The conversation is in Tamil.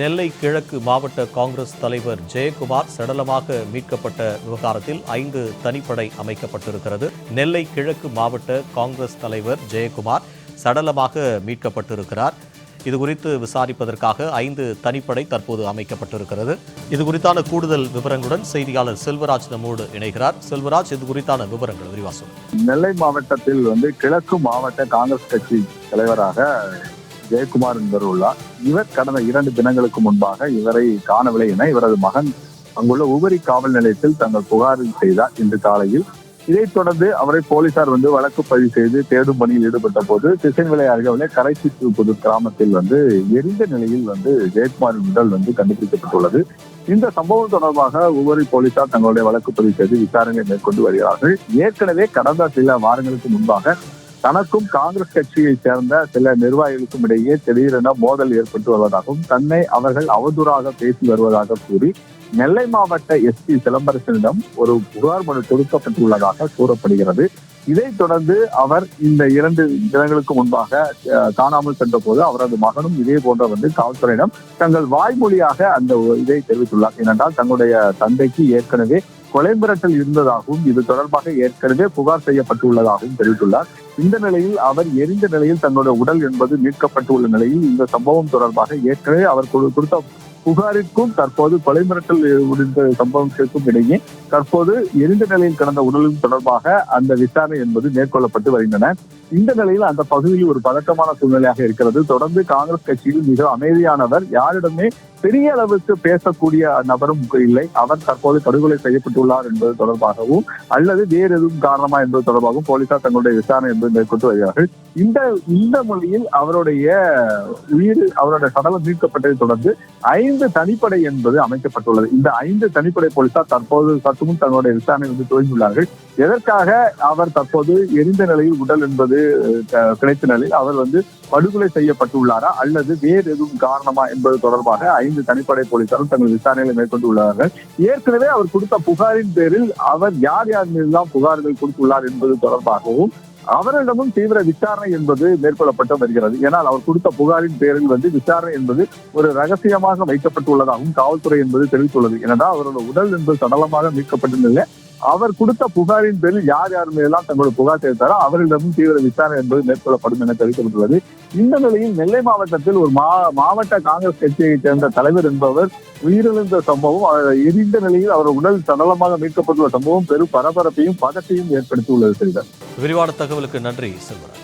நெல்லை கிழக்கு மாவட்ட காங்கிரஸ் தலைவர் ஜெயக்குமார் சடலமாக மீட்கப்பட்ட விவகாரத்தில் ஐந்து தனிப்படை அமைக்கப்பட்டிருக்கிறது. நெல்லை கிழக்கு மாவட்ட காங்கிரஸ் தலைவர் ஜெயக்குமார் சடலமாக மீட்கப்பட்டிருக்கிறார். இது குறித்து விசாரிப்பதற்காக ஐந்து தனிப்படை தற்போது அமைக்கப்பட்டிருக்கிறது. இது குறித்தான கூடுதல் விவரங்களுடன் செய்தியாளர் செல்வராஜ் நம்மோடு இணைகிறார். செல்வராஜ் இது குறித்தான விவரங்கள் விரிவாசம் நெல்லை மாவட்டத்தில் வந்து கிழக்கு மாவட்ட காங்கிரஸ் கட்சி தலைவராக ஜெயக்குமார் என்பவர் உள்ளார் இவர் கடந்த இரண்டு தினங்களுக்கு முன்பாக இவரை காணவில்லை என இவரது மகன் அங்குள்ள உபரி காவல் நிலையத்தில் தங்கள் புகாரில் செய்தார் இன்று காலையில். இதைத் தொடர்ந்து அவரை போலீசார் வந்து வழக்கு பதிவு செய்து தேடும் பணியில் ஈடுபட்ட போது திசைநிலை அருகே கரைச்சி புது கிராமத்தில் வந்து எரிந்த நிலையில் வந்து ஜெயக்குமாரின் உடல் வந்து கண்டுபிடிக்கப்பட்டுள்ளது. இந்த சம்பவம் தொடர்பாக உபரி போலீசார் தங்களுடைய வழக்கு பதிவு செய்து விசாரணை மேற்கொண்டு வருகிறார்கள். ஏற்கனவே கடந்த சில வாரங்களுக்கு முன்பாக தனக்கும் காங்கிரஸ் கட்சியை சேர்ந்த சில நிர்வாகிகளுக்கும் இடையே திடீரென மோதல் ஏற்பட்டு வருவதாகவும் தன்னை அவர்கள் அவதூறாக பேசி வருவதாக கூறி நெல்லை மாவட்ட எஸ்பி சிலம்பரசனிடம் ஒரு புகார் மனு கொடுக்கப்பட்டுள்ளதாக கூறப்படுகிறது. இதைத் தொடர்ந்து அவர் இந்த இரண்டு தினங்களுக்கு முன்பாக அஹ், காணாமல் சென்ற போது அவரது மகனும் இதே போன்ற வந்து காவல்துறையிடம் தங்கள் வாய்மொழியாக அந்த இதை தெரிவித்துள்ளார். ஏனென்றால் தங்களுடைய தந்தைக்கு ஏற்கனவே கொலை மிரட்டல் இருந்ததாகவும் இது தொடர்பாக ஏற்கனவே புகார் செய்யப்பட்டுள்ளதாகவும் தெரிவித்துள்ளார். இந்த நிலையில் அவர் எரிந்த நிலையில் தங்களுடைய உடல் என்பது மீட்கப்பட்டுள்ள நிலையில் இந்த சம்பவம் தொடர்பாக ஏற்கனவே அவர் கொடுத்த புகாருக்கும் தற்போது கொலை மிரட்டல் முடிந்த சம்பவத்திற்கும் இடையே தற்போது எரிந்த நிலையில் கடந்த உடலும் தொடர்பாக அந்த விசாரணை என்பது மேற்கொள்ளப்பட்டு வருகின்றன. இந்த நிலையில் அந்த பகுதியில் ஒரு பதட்டமான சூழ்நிலையாக இருக்கிறது. தொடர்ந்து காங்கிரஸ் கட்சியில் மிக அமைதியானவர். யாரிடமே பெரிய அளவுக்கு பேசக்கூடிய நபரும் இல்லை. அவர் தற்போது படுகொலை செய்யப்பட்டுள்ளார் என்பது தொடர்பாகவும் அல்லது வேறு எதுவும் காரணமா என்பது தொடர்பாகவும் போலீசார் தங்களுடைய விசாரணை என்பது மேற்கொண்டு வருகிறார்கள். இந்த இந்த மொழியில் அவருடைய உயிர் அவருடைய சடலம் மீட்கப்பட்டதை தொடர்ந்து ஐந்து தனிப்படை என்பது அமைக்கப்பட்டுள்ளது. இந்த ஐந்து தனிப்படை போலீசார் தற்போது சற்றுமுன் தங்களுடைய விசாரணை வந்து துவங்கியுள்ளார்கள். எதற்காக அவர் தற்போது எரிந்த நிலையில் உடல் என்பது கிடைத்த நிலையில் அவர் வந்து படுகொலை செய்யப்பட்டுள்ளாரா? அல்லது வேறு எதுவும் காரணமா என்பது தொடர்பாக ஐந்து தனிப்படை போலீசாரும் தங்கள் விசாரணைகளை மேற்கொண்டு உள்ளார்கள். ஏற்கனவே அவர் கொடுத்த புகாரின் பேரில் அவர் யார் யார் மீதுதான் புகார்கள் கொடுத்துள்ளார் என்பது தொடர்பாகவும் அவரிடமும் தீவிர விசாரணை என்பது மேற்கொள்ளப்பட்டு வருகிறது. ஏனால் அவர் கொடுத்த புகாரின் பேரில் வந்து விசாரணை என்பது ஒரு ரகசியமாக வைக்கப்பட்டுள்ளதாகவும் காவல்துறை என்பது தெரிவித்துள்ளது. ஏனென்றால் அவரோட உடல் என்பது சடலமாக மீட்கப்பட்டிருந்த அவர் கொடுத்த புகாரின் பேரில் யார் யார் மேலாம் தங்களுடைய புகார் தெரிவித்தாரோ அவர்களிடமும் தீவிர விசாரணை என்பது மேற்கொள்ளப்படும் என தெரிவிக்கப்பட்டுள்ளது. இந்த நிலையில் நெல்லை மாவட்டத்தில் ஒரு மா மாவட்ட காங்கிரஸ் கட்சியைச் சேர்ந்த தலைவர் என்பவர் உயிரிழந்த சம்பவம் எரிந்த நிலையில் அவர் உடல் சடலமாக மீட்கப்பட்டுள்ள சம்பவம் பெரும் பரபரப்பையும் பதத்தையும் ஏற்படுத்தியுள்ளது செய்தார் விரிவான தகவலுக்கு நன்றி செல்வராஜ்.